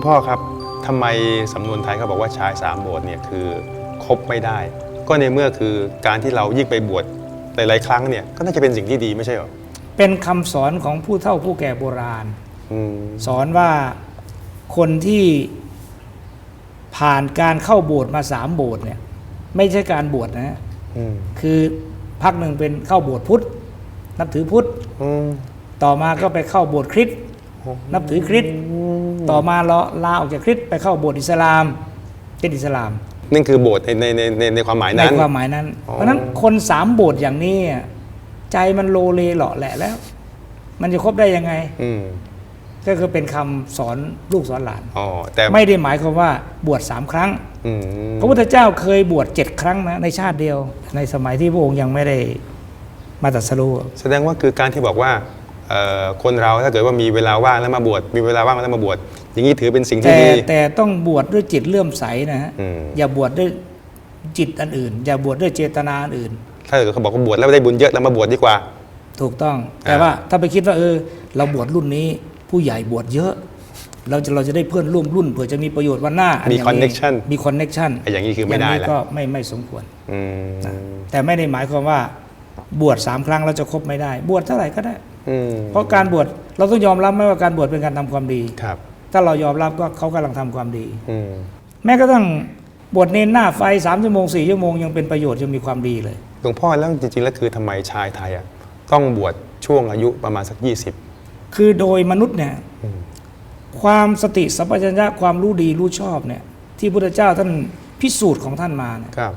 ลุงพ่อครับทำไมสำนวนไทยเขาบอกว่าชายสามโบสถ์เนี่ยคือคบไม่ได้ ก็ในเมื่อคือการที่เรายิ่งไปบวชหลายๆครั้งเนี่ยก็น่าจะเป็นสิ่งที่ดีไม่ใช่เหรอเป็นคำสอนของผู้เฒ่าผู้แก่โบราณอืมสอนว่าคนที่ผ่านการเข้าโบสถ์มาสามโบสถ์เนี่ย ไม่ใช่การบวชนะฮะอืมคือพักหนึ่งเป็นเข้าโบสถ์พุทธนับถือพุทธอืมต่อมาก็ไปเข้าโบสถ์คริสต์นับถือคริสต์ ต่อมาลาลาออกจากคริสต์ไปเข้าโบสถ์อิสลามเป็นอิสลาม นั่นคือโบสถ์ในในในในในความหมายในนั้น ความหมายนั้นอ๋อเพราะฉะนั้นคนสามโบสถ์อย่างนี้อะใจมันโลเลเหลาะแหละแล้ว มันจะคบได้ยังไง อืมก็คือเป็นคำสอนลูกสอนหลาน อ๋อแต่ไม่ได้หมายความว่าบวชสามครั้ง อืมพระพุทธเจ้าเคยบวชเจ็ดครั้งนะในชาติเดียว ในสมัยที่พระองค์ยังไม่ได้มาตรัสรู้ แสดงว่าคือการที่บอกว่าเอ่อ คนเราถ้าเกิดว่ามีเวลาว่างแล้วมาบวชมีเวลาว่างแล้วมาบวชอย่างนี้ถือเป็นสิ่งที่แต่ดีแต่ต้องบวชด้วยจิตเลื่อมใสนะฮะอืมอย่าบวชด้วยจิตอันอื่น อย่าบวชด้วยเจตนาอันอื่น ถ้าเกิดเขาบอกว่าบวชแล้วได้บุญเยอะแล้วมาบวชดีกว่า ถูกต้องแต่อ่าว่าถ้าไปคิดว่าเออ เราบวชรุ่นนี้ ผู้ใหญ่บวชเยอะเราจะเราจะได้เพื่อนร่วมรุ่นเผื่อจะมีประโยชน์วันหน้ามีย่าง connection มีคอนเน็ชันไอ้อย่างนี้คือไม่ได้แล้วก็ไม่ไม่สมควรอืมแต่ไม่ได้หมายความว่า บวชสามครั้งเราจะครบไม่ได้ บวชเท่าไหร่ก็ได้อืม เพราะการบวชเราต้องยอมรับไหมว่าการบวชเป็นการทำความดีครับ ถ้าเรายอมรับก็เขากำลังทำความดี อืมแม้กระทั่งบวชเนนหน้าไฟสามชั่วโมงสี่ชั่วโมงยังเป็นประโยชน์ยังมีความดีเลยหลวงพ่อแล้วจริงๆแล้วคือทำไมชายไทยอะต้องบวชช่วงอายุประมาณสัก20คือโดยมนุษย์เนี่ยอืมความสติสัมปชัญญะความรู้ดีรู้ชอบเนี่ย ที่พุทธเจ้าท่านพิสูจน์ของท่านมาเนี่ยครับ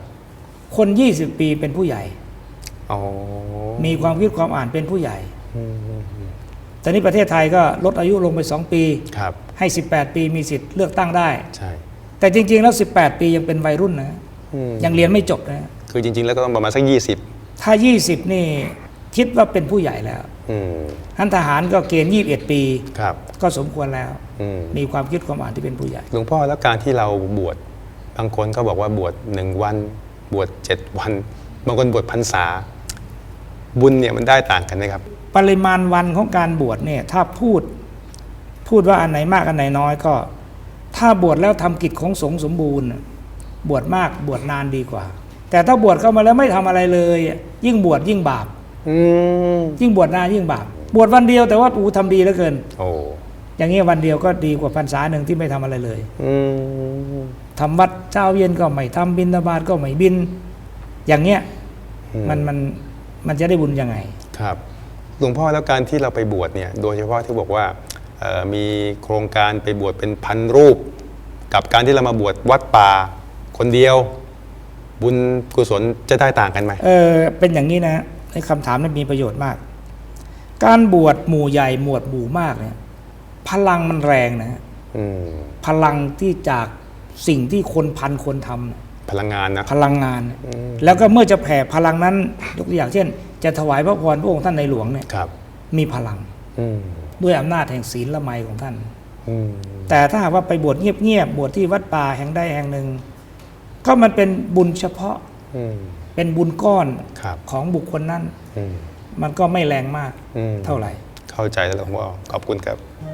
คน20ปีเป็นผู้ใหญ่อ๋อมีความคิดความอ่านเป็นผู้ใหญ่ อืมอืมอืมแต่นี้ประเทศไทยก็ลดอายุลงไป 2 ปี ครับให้ 18 ปีมีสิทธิ์เลือกตั้งได้ ใช่แต่จริง ๆ แล้ว 18 ปียังเป็นวัยรุ่นนะอืมยังเรียนไม่จบนะ คือจริง ๆ แล้วก็ต้องประมาณสัก 20ถ้า 20 นี่คิดว่าเป็นผู้ใหญ่แล้วอืมท่านทหารก็เกณฑ์ 21 ปี ครับก็สมควรแล้ว อืมมีความคิดความอ่านที่เป็นผู้ใหญ่ หลวงพ่อแล้วการที่เราบวชบางคนก็บอกว่าบวชหนึ่งวัน บวชเจ็ดวัน บางคนบวชพรรษา บุญเนี่ยมันได้ต่างกันไหมครับ ปริมาณวันของการบวชเนี่ยถ้าพูดพูดว่าอันไหนมากอันไหนน้อยก็ ถ้าบวชแล้วทำกิจของสงฆ์สมบูรณ์น่ะบวชมากบวชนานดีกว่า แต่ถ้าบวชเข้ามาแล้วไม่ทำอะไรเลยอะยิ่งบวชยิ่งบาปอืมยิ่งบวชนานยิ่งบาปบวชวันเดียวแต่ว่าอูทำดีเหลือเกิน โอ้อย่างเงี้ยวันเดียวก็ดีกว่าพรรษาหนึ่งที่ไม่ทำอะไรเลยอืมทำวัดเช้าเย็นก็ไม่ทำบินตบาตก็ไม่บิน อย่างเงี้ยมันมันมันจะได้บุญยังไงครับ หลวงพ่อแล้วการที่เราไปบวชเนี่ยโดยเฉพาะที่บอกว่าเอ่อมีโครงการไปบวชเป็นพันรูป กับการที่เรามาบวชวัดป่าคนเดียว บุญกุศลจะได้ต่างกันไหมเออเป็นอย่างนี้นะไอ้คำถามนี้มีประโยชน์มาก การบวชหมู่ใหญ่หมวดหมู่มากเนี่ยพลังมันแรงนะอืมพลังที่จากสิ่งที่คนพันคนทำน่ะพลังงานนะพลังงานเนี่ยแล้วก็เมื่อจะแผ่พลังนั้นยกตัวอย่างเช่น จะถวายพระพรพระองค์ท่านในหลวงเนี่ยครับ มีพลังอืมด้วยอำนาจแห่งศีลละไมของท่านอืมแต่ถ้าหากว่าไปบวชเงียบๆบวชที่วัดป่าแห่งใดแห่งหนึ่ง ก็มันเป็นบุญเฉพาะอืมเป็นบุญก้อนครับของบุคคลนั้นอืมมันก็ไม่แรงมากอืมเท่าไหร่ เข้าใจแล้วหลวงพ่อขอบคุณครับค